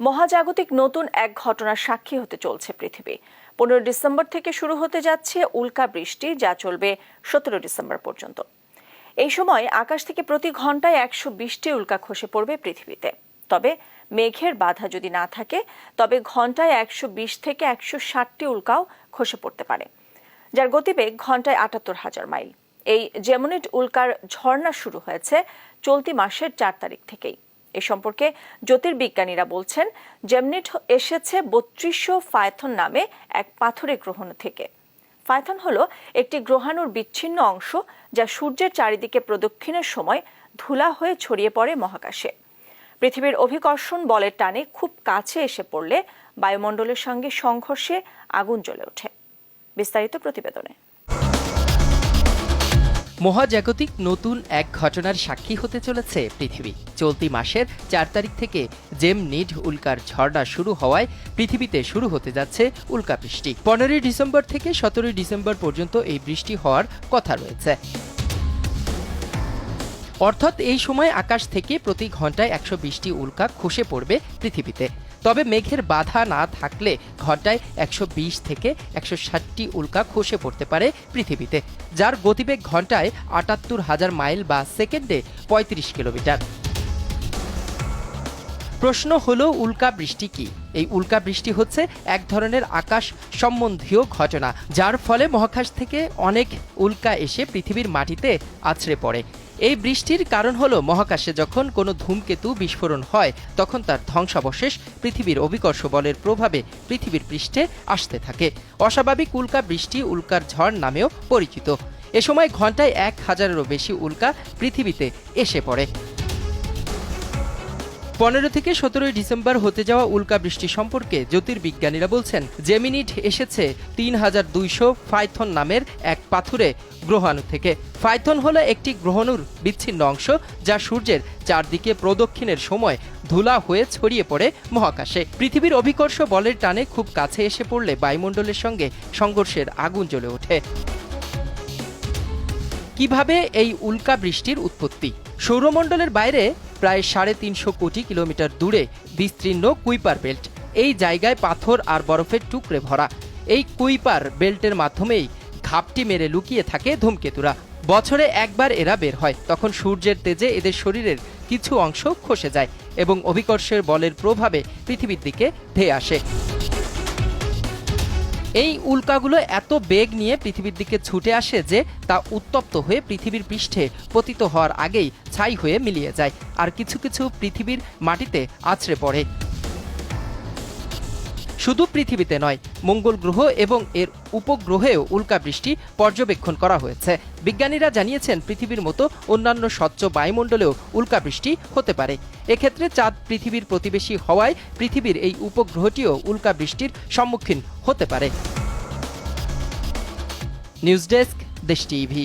মহাজাগতিক নতুন এক ঘটনার সাক্ষী হতে চলছে পৃথিবী। পনেরো ডিসেম্বর থেকে শুরু হতে যাচ্ছে উল্কা বৃষ্টি, যা চলবে সতেরো ডিসেম্বর পর্যন্ত। এই সময় আকাশ থেকে প্রতি ঘন্টায় একশো বিশটি উল্কা খসে পড়বে পৃথিবীতে। তবে মেঘের বাধা যদি না থাকে, তবে ঘন্টায় একশো বিশ থেকে একশো ষাটটি উল্কাও খসে পড়তে পারে, যার গতিবেগ ঘন্টায় আটাত্তর হাজার মাইল। এই জেমনিট উল্কার ঝর্ণা শুরু হয়েছে, চলতি মাসের চার তারিখ থেকেই। এ সম্পর্কে জ্যোতির্বিজ্ঞানীরা বলছেন জেমনিট এসেছে বত্রিশশো ফায়থন নামে এক পাথরে গ্রহণ থেকে। ফায়থন হল একটি গ্রহাণুর বিচ্ছিন্ন অংশ যা সূর্যের চারিদিকে প্রদক্ষিণের সময় ধুলা হয়ে ছড়িয়ে পড়ে মহাকাশে। পৃথিবীর অভিকর্ষণ বলের টানে খুব কাছে এসে পড়লে বায়ুমণ্ডলের সঙ্গে সংঘর্ষে আগুন জ্বলে ওঠে। বিস্তারিত প্রতিবেদনে। মহাজাগতিক নতুন এক ঘটনার সাক্ষী হতে চলেছে পৃথিবী। চলতি মাসের চার তারিখ থেকে জেম নিড উল্কার ঝর্ণা শুরু হওয়ায় পৃথিবীতে শুরু হতে যাচ্ছে উল্কা বৃষ্টি পনেরোই ডিসেম্বর থেকে সতেরোই ডিসেম্বর পর্যন্ত এই বৃষ্টি হওয়ার কথা রয়েছে। অর্থাৎ এই সময় আকাশ থেকে প্রতি ঘন্টায় একশো বিশটি উল্কা খসে পড়বে পৃথিবীতে। তবে মেঘের বাধা না থাকলে ঘন্টায় একশো বিশ থেকে একশো ষাটটি উল্কা খসে পড়তে পারে পৃথিবীতে, যার গতিবেগ ঘন্টায় আটাত্তর হাজার মাইল বা সেকেন্ডে পঁয়ত্রিশ কিলোমিটার। প্রশ্ন হলো, উল্কা বৃষ্টি কি? এই উল্কা বৃষ্টি হচ্ছে এক ধরনের আকাশ সম্বন্ধীয় ঘটনা, যার ফলে মহাকাশ থেকে অনেক উল্কা এসে পৃথিবীর মাটিতে আছড়ে পড়ে। এই বৃষ্টির কারণ হলো, মহাকাশে যখন কোনো ধূমকেতু বিস্ফোরণ হয়, তখন তার ধ্বংসাবশেষ পৃথিবীর অভিকর্ষ বলের প্রভাবে পৃথিবীর পৃষ্ঠে আসতে থাকে। অস্বাভাবিক উল্কা বৃষ্টি উল্কার ঝড় নামেও পরিচিত। এ সময় ঘন্টায় এক হাজারেরও বেশি উল্কা পৃথিবীতে এসে পড়ে। পনেরো থেকে সতেরোই ডিসেম্বর হতে যাওয়া উল্কা বৃষ্টি সম্পর্কে জ্যোতির্বিজ্ঞানীরা বলছেন জেমিনিট এসেছে তিন হাজার দুইশো ফাইথন নামের এক পাথুরে গ্রহাণু থেকে। ফাইথন হলো একটি গ্রহণুর বিচ্ছিন্ন অংশ যা সূর্যের চারদিকে প্রদক্ষিণের সময় ধুলা হয়ে ছড়িয়ে পড়ে মহাকাশে। পৃথিবীর অভিকর্ষ বলের টানে খুব কাছে এসে পড়লে বায়ুমণ্ডলের সঙ্গে সংঘর্ষের আগুন জ্বলে ওঠে। কীভাবে এই উল্কা বৃষ্টির উৎপত্তি? সৌরমণ্ডলের বাইরে প্রায় সাড়ে তিনশো কোটি কিলোমিটার দূরে বিস্তীর্ণ কুইপার বেল্ট। এই জায়গায় পাথর আর বরফের টুকরে ভরা। এই কুইপার বেল্টের মাধ্যমেই ঘাপটি মেরে লুকিয়ে থাকে ধূমকেতুরা। বছরে একবার এরা বের হয়, তখন সূর্যের তেজে এদের শরীরের কিছু অংশ খসে যায় এবং অভিকর্ষের বলের প্রভাবে পৃথিবীর দিকে ধেয়ে আসে। এই উল্কাগুলো এত বেগ নিয়ে পৃথিবীর দিকে ছুটে আসে যে তা উত্তপ্ত হয়ে পৃথিবীর পৃষ্ঠে পতিত হওয়ার আগেই ছাই হয়ে মিলিয়ে যায়, আর কিছু কিছু পৃথিবীর মাটিতে আছড়ে পড়ে। শুধু পৃথিবীতে নয়, মঙ্গল গ্রহ এবং এর উপগ্রহেও উল্কা বৃষ্টি পর্যবেক্ষণ করা হয়েছে। বিজ্ঞানীরা জানিয়েছেন, পৃথিবীর মতো অন্যান্য স্বচ্ছ বায়ুমণ্ডলেও উল্কা বৃষ্টি হতে পারে। এক্ষেত্রে চাঁদ পৃথিবীর প্রতিবেশী হওয়ায় পৃথিবীর এই উপগ্রহটিও উল্কা বৃষ্টির সম্মুখীন হতে পারে। News desk Desh TV.